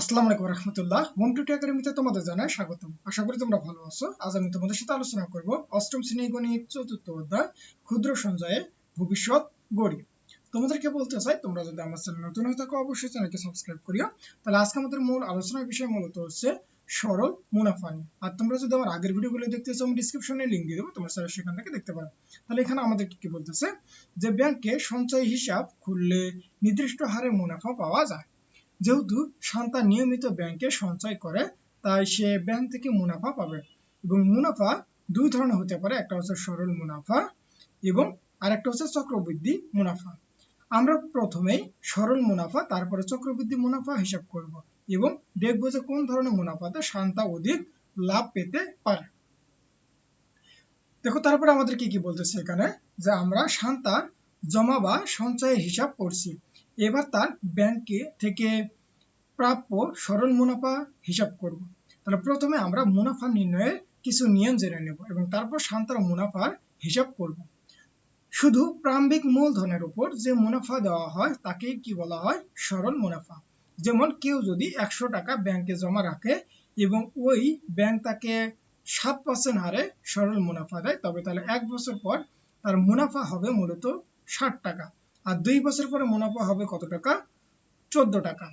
আসসালামু আলাইকুম রহমতুল্লাহ। মন্টুটি একাডেমিতে তোমাদের স্বাগতম। আশা করি তোমরা ভালো আছো। আজ আমি তোমাদের সাথে আলোচনা করব অষ্টম শ্রেণি গণিত চতুর্থ অধ্যায় ক্ষুদ্র ভবিষ্যৎ গড়ি। তোমাদেরকে বলতে চাই, তোমরা যদি আমার চ্যানেল নতুন হয়ে থাকো, অবশ্যই চ্যানেলকে সাবস্ক্রাইব করিও। তাহলে আজকে আমাদের মূল আলোচনার বিষয় মূলত হচ্ছে সরল মুনাফা নিয়ে। আর তোমরা যদি আমার আগের ভিডিওগুলো দেখতে চাও, আমি ডিসক্রিপশনে লিঙ্ক দিয়ে দেবো, তোমরা সেখান থেকে দেখতে পারো। তাহলে এখানে আমাদের কি বলতেছে? যে ব্যাংকে সঞ্চয় হিসাব খুললে নির্দিষ্ট হারে মুনাফা পাওয়া যায়। যেহেতু শান্তা নিয়মিত ব্যাংকে সঞ্চয় করে, তাই সে ব্যাংক থেকে মুনাফা পাবে। এবং মুনাফা দুই ধরনের হতে পারে, একটা হচ্ছে সরল মুনাফা এবং আরেকটা হচ্ছে চক্রবৃদ্ধি মুনাফা। আমরা প্রথমেই সরল মুনাফা, তারপরে চক্রবৃদ্ধি মুনাফা হিসাব করব এবং দেখব যে কোন ধরনের মুনাফাতে শান্তা অধিক লাভ পেতে পারে। দেখো, তারপরে আমাদের কি কি বলতেছে এখানে? যে আমরা শান্তার জমা বা সঞ্চয়ের হিসাব করছি। এবার তার ব্যাংকে থেকে প্রাপ্য সরল মুনাফা হিসাব করব। তাহলে প্রথমে আমরা মুনাফা নির্ণয়ের কিছু নিয়ম জেনে নেব এবং তারপর শান্তার মুনাফার হিসাব করব। শুধু প্রারম্ভিক মূলধনের উপর যে মুনাফা দেওয়া হয় তাকে কি বলা হয়? সরল মুনাফা। যেমন কেউ যদি একশো টাকা ব্যাংকে জমা রাখে এবং ওই ব্যাংক তাকে সাত পার্সেন্ট হারে সরল মুনাফা দেয়, তবে তাহলে এক বছর পর তার মুনাফা হবে মূলত ষাট টাকা। আর দুই বছর পরে মুনাফা হবে কত টাকা? চোদ্দ টাকা।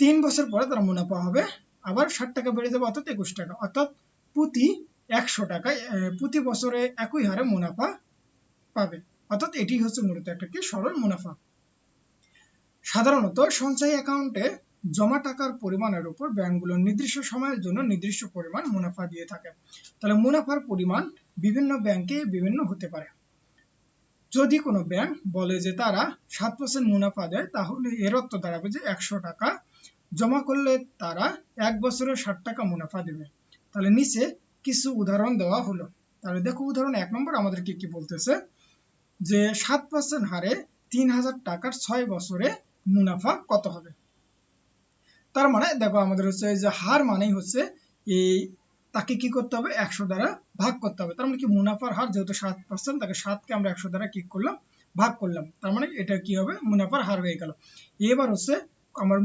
তিন বছর পরে তার মুনাফা হবে আবার ষাট টাকা বেড়ে যাবে, অর্থাৎ একুশ টাকা। অর্থাৎ প্রতি একশো টাকায় প্রতি বছরে একই হারে মুনাফা পাবে। অর্থাৎ এটি হচ্ছে মূলত একটা কি? সরল মুনাফা। সাধারণত সঞ্চয় অ্যাকাউন্টে জমা টাকার পরিমাণের উপর ব্যাংকগুলো নির্দিষ্ট সময়ের জন্য নির্দিষ্ট পরিমাণ মুনাফা দিয়ে থাকে। তাহলে মুনাফার পরিমাণ বিভিন্ন ব্যাংকে বিভিন্ন হতে পারে। যদি কোনো ব্যাংক বলে যে তারা সাত পার্সেন্ট মুনাফা দেয়, তাহলে এর অর্থ দাঁড়াবে যে একশো টাকা জমা করলে তারা এক বছরে ষাট টাকা মুনাফা দেবে। তাহলে নিচে কিছু উদাহরণ দেওয়া হলো। তাহলে দেখো উদাহরণ এক নম্বর আমাদেরকে কি বলতেছে? যে সাত পার্সেন্ট হারে তিন হাজার টাকার ছয় বছরে মুনাফা কত হবে? তার মানে দেখো আমাদের হচ্ছে যে হার মানেই হচ্ছে এই তাকে কি করতে হবে? একশো দ্বারা ভাগ করতে হবে। তার মানে কি মুনাফার হার যেহেতু সাত পার্সেন্ট তাকে সাতকে আমরা একশো দ্বারা কি করলাম? ভাগ করলাম। তার মানে এটা কি হবে? মুনাফার হার হয়ে গেল। এবার হচ্ছে আমার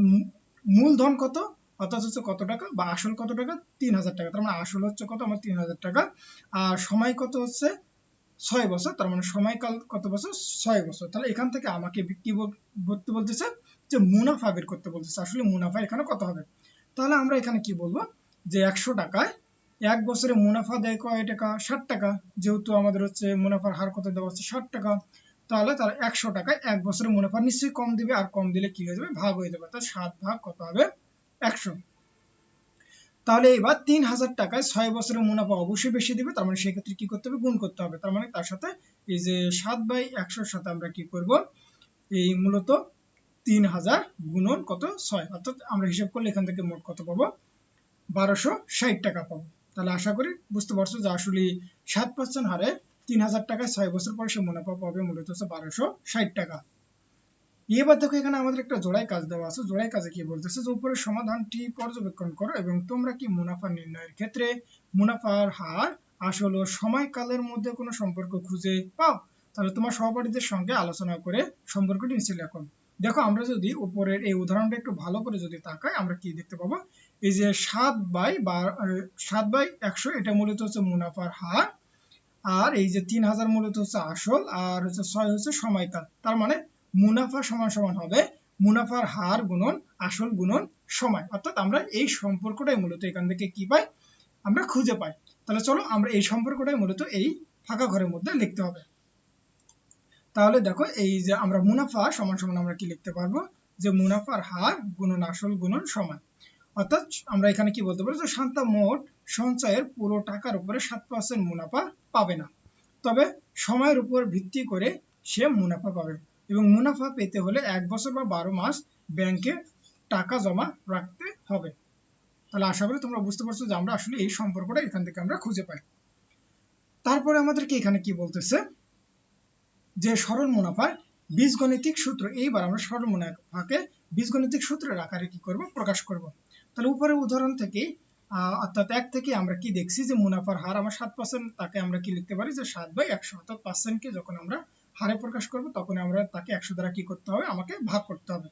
মূলধন কত? অর্থাৎ হচ্ছে কত টাকা বা আসল কত টাকা? তিন হাজার টাকা। তার মানে আসল হচ্ছে কত? আমার তিন হাজার টাকা। আর সময় কত হচ্ছে? ছয় বছর। তার মানে সময়কাল কত বছর? ছয় বছর। তাহলে এখান থেকে আমাকে কি করতে বলতেছে? যে মুনাফা বের করতে বলতেছে। আসলে মুনাফা এখানে কত হবে? তাহলে আমরা এখানে কি বলব? যে একশো টাকায় এক বছরে মুনাফা দেয় কয় টাকা? ষাট টাকা। যেহেতু আমাদের হচ্ছে মুনাফার হার কত দেওয়া হচ্ছে? ষাট টাকা। তাহলে তার একশো টাকায় এক বছরে মুনাফা নিশ্চয়ই কম দিবে আর কম দিলে কি হয়ে যাবে? ভাগ হয়ে যাবে। অর্থাৎ সাত ভাগ কত হবে? একশো। তাহলে এবার তিন হাজার টাকায় ছয় বছরের মুনাফা অবশ্যই বেশি দিবে। তার মানে সেক্ষেত্রে কি করতে হবে? গুণ করতে হবে। তার মানে তার সাথে এই যে সাত বাই একশোর সাথে আমরা কি করব? এই মূলত তিন হাজার গুণন কত? ছয়। অর্থাৎ আমরা হিসাব করলে এখান থেকে মোট কত পাবো? বারোশো ষাট টাকা পাবো। তাহলে আশা করি বুঝতে পারছ যে আসলে সাত পার্সেন্ট হারে তিন হাজার টাকায় ছয় বছর পরে সে মুনাফা পাবে, মূলত হচ্ছে বারোশো ষাট টাকা। এবার দেখো এখানে আমাদের একটা জোড়াই কাজ দেওয়া আছে জোড়াই কাজে কি বলতেছে যে উপরের সমাধানটি পর্যবেক্ষণ করো এবং তোমরা কি মুনাফা নির্ণয়ের ক্ষেত্রে মুনাফার হার আসল সময়কালের মধ্যে কোনো সম্পর্ক খুঁজে পাও? তাহলে তোমার সহপাঠীদের সঙ্গে আলোচনা করে সম্পর্কটি নিচে লেখো দেখো আমরা যদি উপরের এই উদাহরণটা একটু ভালো করে যদি তাকাই, আমরা কি দেখতে পাবো? এই যে সাত বাই সাত বাই একশো, এটা মূলত হচ্ছে মুনাফার হার। আর এই যে তিন হাজার মূলত হচ্ছে আসল, আর হচ্ছে ছয় হচ্ছে সময়কাল। তার মানে মুনাফা সমান সমান হবে, মুনাফার হার গুণন আসল গুণন সময়। অর্থাৎ আমরা এই সম্পর্কটাই মূলত এখান থেকে কি পাই? আমরা খুঁজে পাই। তাহলে চলো আমরা এই সম্পর্কটাই মূলত এই ফাঁকা ঘরের মধ্যে লিখতে হবে। তাহলে দেখো এই যে আমরা মুনাফা সমান সমান আমরা কি লিখতে পারব? যে মুনাফার হার গুণন আসল গুণন সময়। অর্থাৎ আমরা এখানে কি বলতে পারি? যে শান্তা মোট সঞ্চয়ের পুরো টাকার উপরে সাত পার্সেন্ট মুনাফা পাবে না। তবে সময়ের উপর ভিত্তি করে সে মুনাফা পাবে। এবং মুনাফা পেতে হলে এক বছর বা বারো মাস ব্যাংকে টাকা জমা রাখতে হবে। তাহলে আশা করি তোমরা বুঝতে পারছ যে আমরা আসলে এই সম্পর্কটা এখান থেকে আমরা খুঁজে পাই। তারপরে আমাদেরকে এখানে কি বলতেছে? যে সরল মুনাফার বীজগণিতিক সূত্র, এইবার আমরা সরল মুনাফাকে বীজগণিতিক সূত্রের আকারে কি করব? প্রকাশ করব। তাহলে উপরের উদাহরণ থেকে অর্থাৎ এক থেকে আমরা কি দেখছি যে মুনাফার হার আমার সাত পার্সেন্ট তাকে আমরা কি লিখতে পারি যে সাত বাই একশো, অর্থাৎ পার্সেন্টকে যখন আমরা হারে প্রকাশ করব, তখন আমরা তাকে একশো দ্বারা কি করতে হবে? আমাকে ভাগ করতে হবে।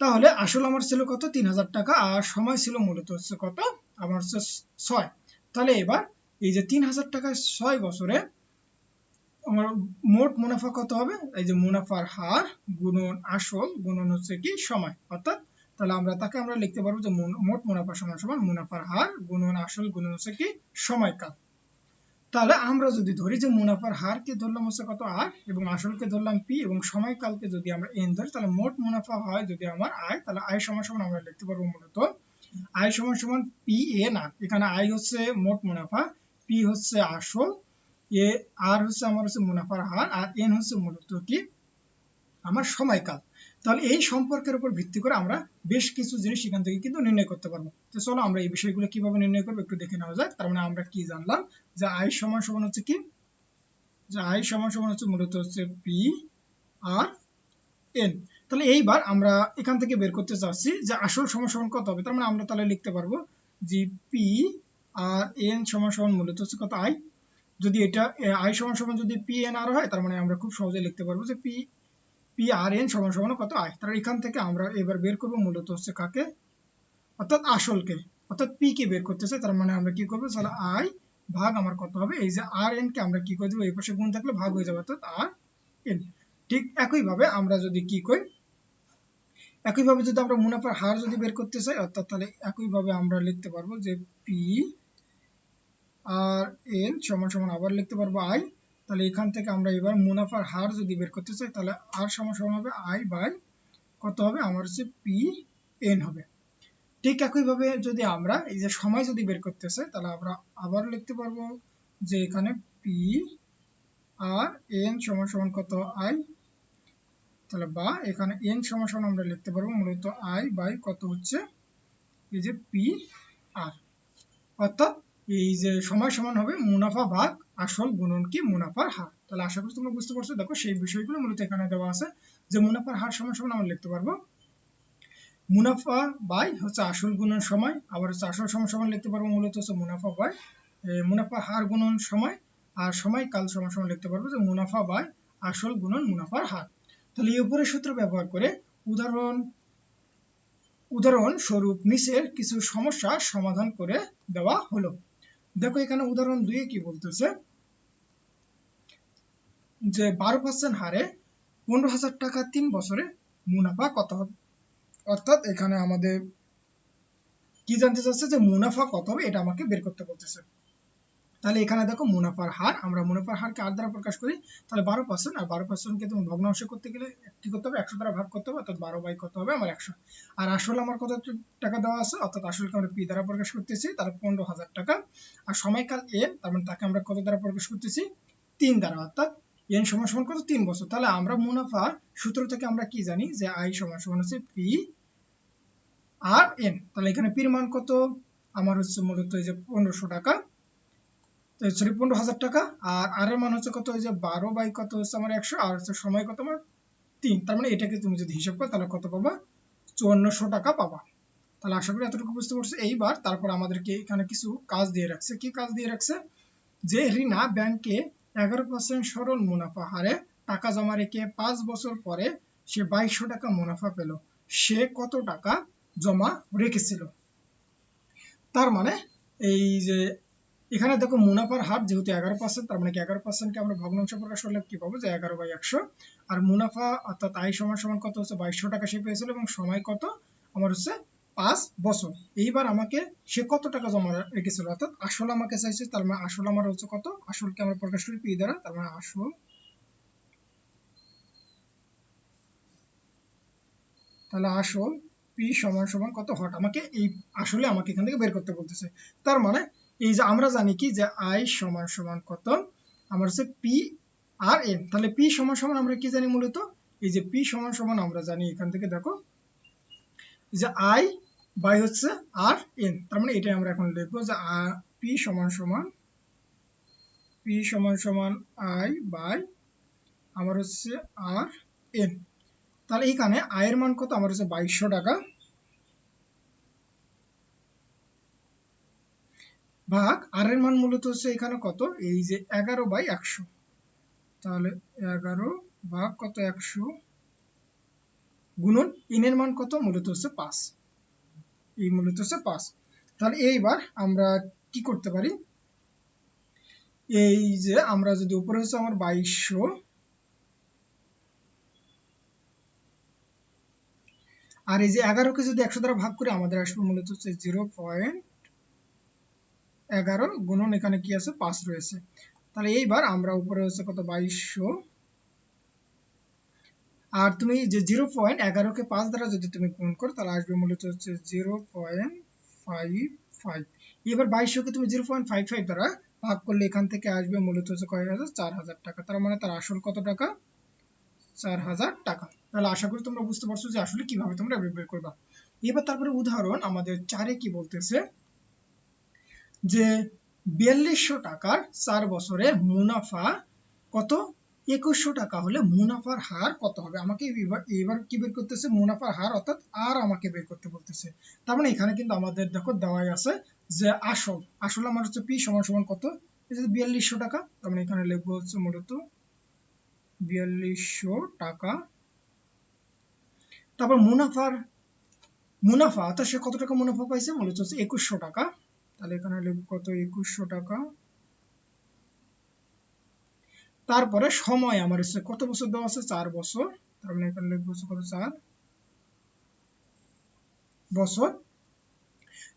তাহলে আসল আমার ছিল কত? তিন হাজার টাকা, আর সময় ছিল মূলত হচ্ছে কত? আমার হচ্ছে ছয়। তাহলে এবার এই যে তিন হাজার টাকা ছয় বছরে আমার মোট মুনাফা কত হবে? এই যে মুনাফার হার গুণন আসল, গুণন হচ্ছে কি? সময়, অর্থাৎ তাহলে আমরা তাকে আমরা লিখতে পারব যে মোট মুনাফা সমান সমান মুনাফার হার গুণন আসল, গুণন হচ্ছে কি? সময়কাল। তাহলে আমরা যদি ধরি যে মুনাফার হারকে ধরলাম হচ্ছে কত? আর এবং আসলকে ধরলাম পি এবং সময়কালকে যদি আমরা এন ধরি, তাহলে মোট মুনাফা হয় যদি আমার আয়, তাহলে আয় সমান সমান আমরা লিখতে পারব মূলত আয় সমান সমান পি এন আর এখানে আয় হচ্ছে মোট মুনাফা, পি হচ্ছে আসল, এ, আর হচ্ছে আমার হচ্ছে মুনাফার হার, আর এন হচ্ছে মূলত কি? আমার সময়কাল। তাহলে এই সম্পর্কের উপর ভিত্তি করে আমরা বেশ কিছু জিনিস এখান থেকে কিন্তু নির্ণয় করতে পারব। তো চলো আমরা এই বিষয়গুলো কীভাবে নির্ণয় করব একটু দেখে নেওয়া যাক। তার মানে আমরা কি জানলাম? যে আই সমান সমান হচ্ছে কি? যে আই সমান সমান হচ্ছে মূলত হচ্ছে পি আর এন। তাহলে এইবার আমরা এখান থেকে বের করতে চাচ্ছি যে আসল সমান কত হবে? তার মানে আমরা তাহলে লিখতে পারব যে পি আর এন সমান সমান মূলত হচ্ছে কত? আই। যদি এটা আই সমান সমান যদি পি এন আর হয়, তার মানে আমরা খুব সহজে লিখতে পারব যে পি পি আর এন সমান সমান কত আয় তাহলে এখান থেকে আমরা এবার বের করব মূলত হচ্ছে কাকে? অর্থাৎ আসলকে, অর্থাৎ পি কে বের করতে চাই, তার মানে আমরা কি করব? তাহলে আই ভাগ আমার কত হবে? এই যে আর এন কে আমরা কি করে দেবো? এই পাশে গুণ থাকলে ভাগ হয়ে যাবে, অর্থাৎ আর এন ঠিক একইভাবে আমরা যদি কি করি? একইভাবে যদি আমরা মুনাফার হার যদি বের করতে চাই, অর্থাৎ তাহলে একইভাবে আমরা লিখতে পারব যে পি আর এন সমান সমান আবার লিখতে পারব আই তাহলে এখান থেকে আমরা এবার মুনাফার হার যদি বের করতে চাই, তাহলে আর সমান হবে আই বাই কত হবে? আমার হচ্ছে পি এন হবে। ঠিক একইভাবে যদি আমরা এই যে সময় যদি বের করতে চাই, তাহলে আমরা আবার লিখতে পারব যে এখানে পি আর এন সমান সমান কত আই তাহলে বা এখানে এন সমান সমান আমরা লিখতে পারব মূলত আই বাই কত হচ্ছে? এই যে পি আর অর্থাৎ এই যে সময় সমান হবে মুনাফা ভাগ আসল গুণন কি? মুনাফার হার। তাহলে আশা করি তোমরা বুঝতে পারছ। দেখো, সেই বিষয়গুলো মূলত এখানে দেওয়া আছে যে মুনাফার হার সমান সমান আমরা লিখতে পারব। মুনাফা বাই হচ্ছে আসল গুণন সময়, আবার হচ্ছে আসল সমান সমান লিখতে পারব মূলত হচ্ছে মুনাফা বাই মুনাফা হার গুণন সময় আর সময় কাল সমান সমান লিখতে পারব যে মুনাফা বাই আসল গুণন মুনাফার হার। তাহলে এই উপরের সূত্র ব্যবহার করে উদাহরণ উদাহরণ স্বরূপ নিচের কিছু সমস্যা সমাধান করে দেওয়া হলো। দেখো এখানে উদাহরণ দুয়ে কি বলতেছে? যে বারো পার্সেন্ট হারে পনেরো হাজার টাকা তিন বছরে মুনাফা কত হবে? অর্থাৎ এখানে আমাদের কি জানতে চাচ্ছে যে মুনাফা কত হবে এটা আমাকে বের করতে বলতেছে। তাহলে এখানে দেখো মুনাফার হার, আমরা মুনাফার হারকে আর দ্বারা প্রকাশ করি, তাহলে বারো পার্সেন্ট আর বারো পার্সেন্টকে তুমি ভগ্নাংশ করতে গেলে কি করতে হবে, একশো দ্বারা ভাগ করতে হবে, অর্থাৎ বারো বাই কত হবে? আমার একশো। আর আসলে আমার কত টাকা দেওয়া আছে? অর্থাৎ আসলকে আমরা পি দ্বারা প্রকাশ করতেছি, তাহলে পনেরো হাজার টাকা। আর সময়কাল এন তার মানে তাকে আমরা কত দ্বারা প্রকাশ করতেছি? তিন দ্বারা, অর্থাৎ এন সমান সমান কত? তিন বছর। তাহলে আমরা মুনাফা সূত্র থেকে আমরা কি জানি? যে আই সমান সমান হচ্ছে পি আর এন তাহলে এখানে পির মান কত? আমার হচ্ছে মূলত এই যে পনেরোশো টাকা। সরি পনেরো হাজার টাকা। আর আর এর মান হচ্ছে কত? ওই যে বারো বাই কত হচ্ছে আমার একশো? আর হচ্ছে সময় কত? আমার তিন। তার মানে এটাকে তুমি যদি হিসাব করো, তাহলে কত পাবা? চুয়ান্নশো টাকা পাবা। তাহলে আশা করি এতটুকু বুঝতে পারছ। এইবার তারপর আমাদেরকে এখানে কিছু কাজ দিয়ে রাখছে। কি কাজ দিয়ে রাখছে? যে রিনা ব্যাংকে এগারো পার্সেন্ট সরল মুনাফা হারে টাকা জমা রেখে পাঁচ বছর পরে সে বাইশশো টাকা মুনাফা পেল। সে কত টাকা জমা রেখেছিল? তার মানে এই যে এখানে দেখো মুনাফার হার যেহেতু এগারো পার্সেন্ট তার মানে কি এগারো পার্সেন্টকে আমরা ভগ্নাংশ প্রকাশ করলে কি পাবো? যে এগারো বাই একশো। আর মুনাফা অর্থাৎ আয় সমান সমান কত হচ্ছে? বাইশশো টাকা সে পেয়েছিল এবং সময় কত? আমার হচ্ছে পাঁচ বছর। এইবার আমাকে সে কত টাকা জমা রেখেছিল? অর্থাৎ আসল আমাকে চাইছে, তার মানে আসল আমার হচ্ছে কত? আসলকে আমরা প্রকাশ করি পি দ্বারা, তার মানে আসল তাহলে আসল পি সমান সমান কত? হট আমাকে এই আসলে আমাকে এখান থেকে বের করতে বলতেছে। তার মানে এই যে আমরা জানি কি যে আই সমান সমান কত? আমার হচ্ছে পি আর এন তাহলে পি সমান সমান আমরা কি জানি মূলত? এই যে পি সমান সমান আমরা জানি এখান থেকে, দেখো। যে আই বাই হচ্ছে আর এন তার মানে এটাই আমরা এখন লিখব যে আর পি সমান সমান পি সমান সমান আই বাই আমার হচ্ছে আর এন তাহলে এখানে আয়ের মান কত? আমার হচ্ছে বাইশশো টাকা ভাগ আর এর মান মূলত হচ্ছে এখানে কত? এই যে এগারো বাই একশো। তাহলে এগারো ভাগ কত? একশো গুণন ইনের মান কত? মূলত হচ্ছে পাঁচ। এই মূলত হচ্ছে পাঁচ তাহলে এইবার আমরা কি করতে পারি? এই যে আমরা যদি উপরে হচ্ছে আমার বাইশশো, আর এই যে এগারোকে যদি একশো দ্বারা ভাগ করি আমাদের আসবে মূলত হচ্ছে জিরো পয়েন্ট এগারো গুণন এখানে কি আছে? পাঁচ রয়েছে। তাহলে এইবার আমরা উপরে হচ্ছে কত? বাইশশো আর তুমি যে জিরো পয়েন্ট এগারোকে পাঁচ দ্বারা যদি তুমি গুণ করো, তাহলে আসবে মূলত হচ্ছে জিরো পয়েন্ট ফাইভ ফাইভ। এবার বাইশশোকে তুমি জিরো পয়েন্ট ফাইভ ফাইভ দ্বারা ভাগ করলে এখান থেকে আসবে মূলত হচ্ছে কয়েক হাজার? চার হাজার টাকা। তার মানে তার আসল কত টাকা? চার হাজার টাকা। তাহলে আশা করি তোমরা বুঝতে পারছ যে আসলে কীভাবে তোমরা বের করবা। এবার তারপরে উদাহরণ আমাদের চারে কি বলতেছে? যে বিয়াল্লিশশো টাকার চার বছরে মুনাফা কত? একুশশো টাকা হলে মুনাফার হার কত হবে? আমাকে এবার এবার কি বের করতেছে? মুনাফার হার অর্থাৎ আর আমাকে বের করতে বলতেছে। তার মানে এখানে কিন্তু আমাদের দেখো দেওয়াই আছে যে আসল আসল আমার হচ্ছে পি সমান সমান কত? বিয়াল্লিশশো টাকা, তার মানে এখানে লিখব হচ্ছে মূলত বিয়াল্লিশশো টাকা। তারপর মুনাফার, মুনাফা, অর্থাৎ সে কত টাকা মুনাফা পাইছে? মূলত হচ্ছে একুশশো টাকা। তাহলে এখানে লিখব কত? একুশশো টাকা। তারপরে সময় আমার হচ্ছে, কত বছর দেওয়া আছে? চার বছর। তার মানে এখানে লিখব কত? চার বছর।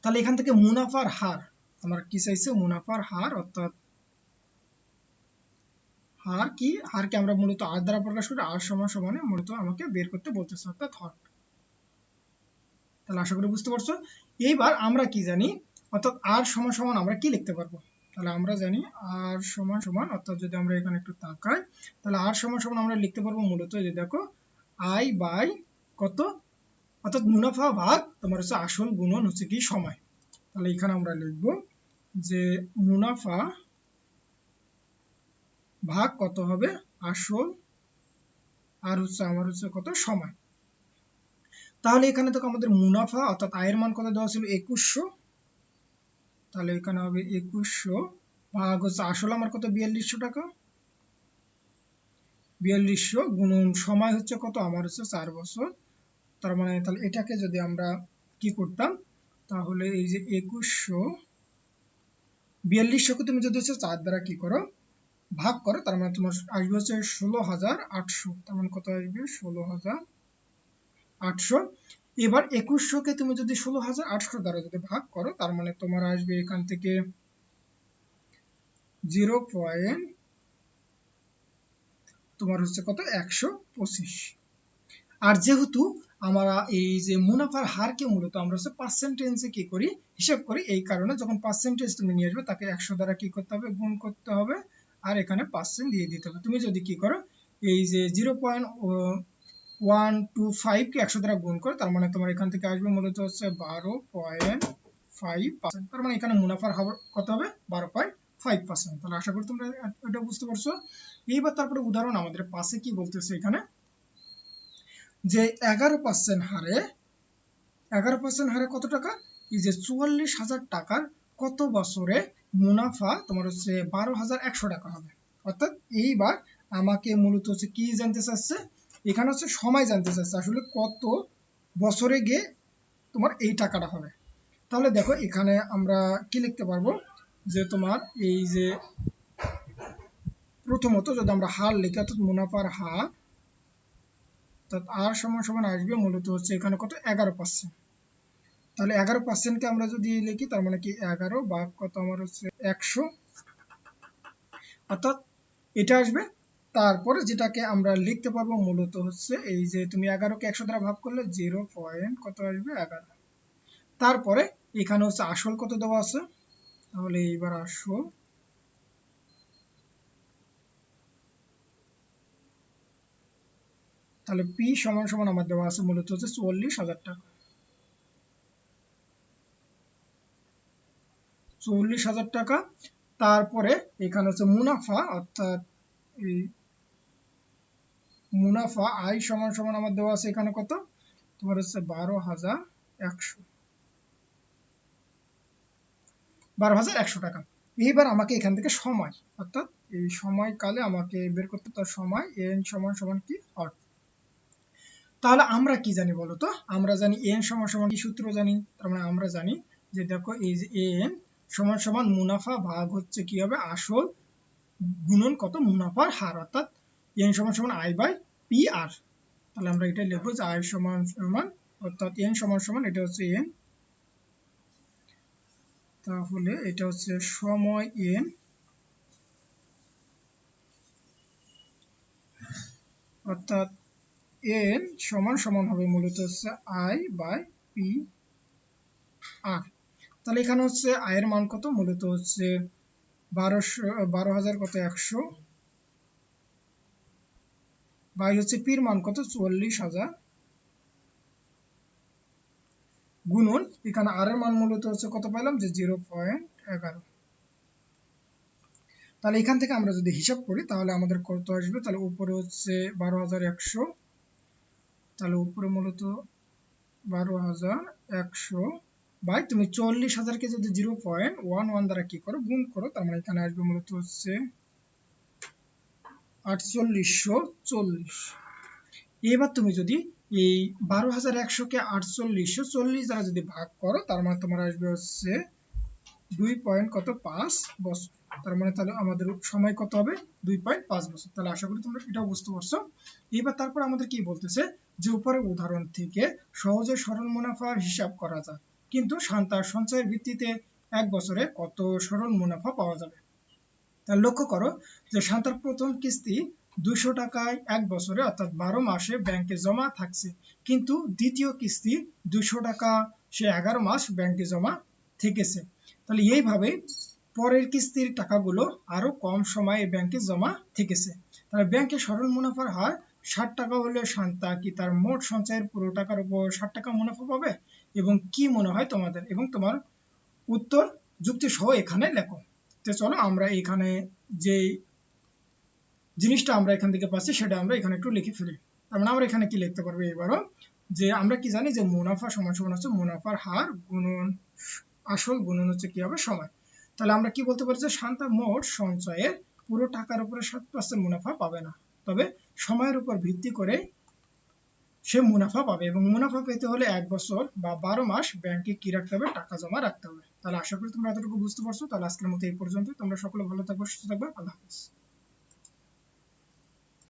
তাহলে এখান থেকে মুনাফার হার, আমার কি চাইছে? মুনাফার হার, অর্থাৎ হার কি? হারকে আমরা মূলত আর দ্বারা প্রকাশ করি, আর সমান সমানে মূলত আমাকে বের করতে বলতেছে, অর্থাৎ হর। তাহলে আশা করি বুঝতে পারছ? এইবার আমরা কি জানি? অর্থাৎ আর সমান সমান আমরা কি লিখতে পারব? তাহলে আমরা জানি আর সমান সমান, অর্থাৎ যদি আমরা এখানে একটু তাকাই, তাহলে আর সমান সমান আমরা লিখতে পারব মূলত যে দেখো আই বাই কত? অর্থাৎ মুনাফা ভাগ তোমার হচ্ছে আসল গুণন হচ্ছে কি? সময়। তাহলে এখানে আমরা লিখব যে মুনাফা ভাগ কত হবে? আসল। আর হচ্ছে আমার হচ্ছে কত? সময়। তাহলে এখানে তো আমাদের মুনাফা, অর্থাৎ আয়ের মান কত দেওয়া ছিল? একুশশো। তাহলে এখানে হবে একুশশো। ভাগ হচ্ছে আসলে আমার কত? বিয়াল্লিশশো টাকা। বিয়াল্লিশশো গুণন সময় হচ্ছে কত? আমার হচ্ছে চার বছর। তার মানে তাহলে এটাকে যদি আমরা কি করতাম? তাহলে এই যে একুশশো, বিয়াল্লিশশোকে তুমি যদি হচ্ছে চার দ্বারা কি করো? ভাগ করো, তার মানে তোমার আসবে হচ্ছে ষোলো হাজার আটশো। তার মানে কত আসবে? ষোলো হাজার আটশো। এবার একুশশোকে তুমি যদি ষোলো হাজার আটশো দ্বারা যদি ভাগ করো, তার মানে তোমার আসবে এখান থেকে জিরো পয়েন্ট তোমার হচ্ছে কত? একশো পঁচিশ। আর যেহেতু আমরা এই যে মুনাফার হারকে মূলত আমরা হচ্ছে পার্সেন্টেজে কি করি? হিসাব করি, এই কারণে যখন পার্সেন্টেজ তুমি নিয়ে আসবে, তাকে একশো দ্বারা কি করতে হবে? গুণ করতে হবে। আর এখানে পার্সেন্ট দিয়ে দিতে হবে। তুমি যদি কি করো, এই যে জিরো পয়েন্ট ওয়ান টু ফাইভকে একশো দ্বারা গুণ করো, তার মানে তোমার এখান থেকে আসবে মূলত হচ্ছে বারো পয়েন্ট ফাইভ পার্সেন্ট তার মানে এখানে মুনাফার কত হবে? বারো পয়েন্ট ফাইভ পার্সেন্ট তাহলে আশা করি তোমরা এটা বুঝতে পারছ। এইবার তারপরে উদাহরণ আমাদের পাশে কি বলতেছে এখানে? যে এগারো পার্সেন্ট হারে, এগারো পার্সেন্ট হারে কত টাকা? এই যে চুয়াল্লিশ হাজার টাকার কত বছরে মুনাফা তোমার হচ্ছে বারো হাজার একশো টাকা হবে? অর্থাৎ এইবার আমাকে মূলত হচ্ছে কি জানতে চাচ্ছে? এখানে হচ্ছে সময় জানতে চাচ্ছে, আসলে কত বছরে গিয়ে তোমার এই টাকাটা হবে? তাহলে দেখো, এখানে আমরা কি লিখতে পারব? যে তোমার এই যে প্রথমত যদি আমরা হার লিখি, অর্থাৎ মুনাফার হার, অর্থাৎ আর সমান সমান আসবে মূলত হচ্ছে এখানে কত? এগারো পার্সেন্ট তাহলে এগারো পার্সেন্টকে আমরা যদি লিখি, তার মানে কি এগারো বা কত? আমার হচ্ছে একশো। অর্থাৎ এটা আসবে তারপরে যেটাকে আমরা লিখতে পারব মূলত হচ্ছে এই যে তুমি এগারোকে একশো দ্বারা ভাগ করলে জিরো পয়েন্ট কত আসবে? এগারো। তারপরে এখানে হচ্ছে আসল কত দেওয়া আছে? তাহলে এইবার আসল। তাহলে পি সমান সমান আমার দেওয়া আছে মূলত হচ্ছে চুয়াল্লিশ হাজার টাকা। চল্লিশ হাজার টাকা। তারপরে এখানে হচ্ছে মুনাফা, অর্থাৎ এই মুনাফা, আয় সমান সমান আমার দেওয়া আছে এখানে কত? তোমার হচ্ছে বারো হাজার একশো। বারো হাজার একশো টাকা। এইবার আমাকে এখান থেকে সময়, অর্থাৎ এই সময়কালে আমাকে বের করতে তার সময়, এন সমান সমান কি? হট তাহলে আমরা কি জানি বলতো আমরা জানি এন সমান সমান কি সূত্র জানি? তার মানে আমরা জানি যে দেখো এই যে এন সমান সমান মুনাফা ভাগ হচ্ছে কি হবে? আসল গুণন কত? মুনাফার হার, অর্থাৎ এন সমান সমান আই বাই পি আর তাহলে আমরা এটা লিখব যে আই সমান সমান, অর্থাৎ এন সমান সমান, এটা হচ্ছে এন তাহলে এটা হচ্ছে সময় এন অর্থাৎ এন সমান সমান হবে মূলত হচ্ছে আই বাই পি আর তাহলে এখানে হচ্ছে আয়ের মান কত? মূলত হচ্ছে বারোশো বারো হাজার কত? একশো। বাই হচ্ছে পির মান কত? চল্লিশ হাজার। গুণন, এখানে আর এর মান মূলত হচ্ছে কত পাইলাম? যে জিরো পয়েন্ট এগারো। তাহলে এখান থেকে আমরা যদি হিসাব করি, তাহলে আমাদের কত আসবে? তাহলে উপরে হচ্ছে বারো হাজার একশো। তাহলে উপরে মূলত বারো হাজার একশো। বাই তুমি চল্লিশ হাজারকে যদি জিরো পয়েন্ট ওয়ান ওয়ান দ্বারা কি করো? গুণ করো, তার মানে এখানে আসবে মূলত হচ্ছে আটচল্লিশশো চল্লিশ। এবার তুমি যদি এই বারো হাজার একশোকে আটচল্লিশশো চল্লিশ দ্বারা যদি ভাগ করো, তার মানে তোমার আসবে হচ্ছে দুই পয়েন্ট কত? পাঁচ বছর। তার মানে তাহলে আমাদের সময় কত হবে? দুই পয়েন্ট পাঁচ বছর। তাহলে আশা করি তোমরা এটাও বুঝতে পারছ। এবার তারপর আমাদের কি বলতেছে? যে উপরে উদাহরণ থেকে সহজে সরল মুনাফার হিসাব করা যায়। কিন্তু শান্তার সঞ্চয়ের ভিত্তিতে এক বছরে কত সরল মুনাফা পাওয়া যাবে? তাহলে লক্ষ্য করো যে শান্তার প্রথম কিস্তি দুশো টাকায় এক বছরে, অর্থাৎ বারো মাসে ব্যাংকে জমা থাকছে। কিন্তু দ্বিতীয় কিস্তি দুশো টাকা, সে এগারো মাস ব্যাংকে জমা থেকেছে। তাহলে এইভাবে পরের কিস্তির টাকাগুলো আরও কম সময়ে ব্যাংকে জমা থেকেছে। তাহলে ব্যাংকে সরল মুনাফার হার ষাট টাকা হলে শান্তা কি তার মোট সঞ্চয়ের পুরো টাকার উপর ষাট টাকা মুনাফা পাবে? এবং কি মনে হয় তোমাদের? এবং তোমার উত্তর যুক্তি সহ এখানে লেখো। তো চলো, আমরা এখানে যে জিনিসটা আমরা এখান থেকে পাচ্ছি, সেটা আমরা এখানে একটু লিখে ফেলি। তার মানে আমরা এখানে কি লিখতে পারব এবারও? যে আমরা কি জানি যে মুনাফা সমান সমান হচ্ছে মুনাফার হার গুণন, আসল গুণন হচ্ছে কি হবে সময়। তাহলে আমরা কি বলতে পারি যে শান্তা মোট সঞ্চয়ের পুরো টাকার উপরে সাত পার্সেন্ট মুনাফা পাবে না। তবে সময়ের উপর ভিত্তি করে সে মুনাফা পাবে এবং মুনাফা পেতে হলে এক বছর বা বারো মাস ব্যাংকে কি রাখতে হবে? টাকা জমা রাখতে হবে। তাহলে আশা করি তোমরা এতটুকু বুঝতে পারছ। তাহলে আজকের মতো এই পর্যন্ত তোমরা সকলে ভালো থাকবে, সুস্থ থাকবে। আল্লাহ হাফিজ।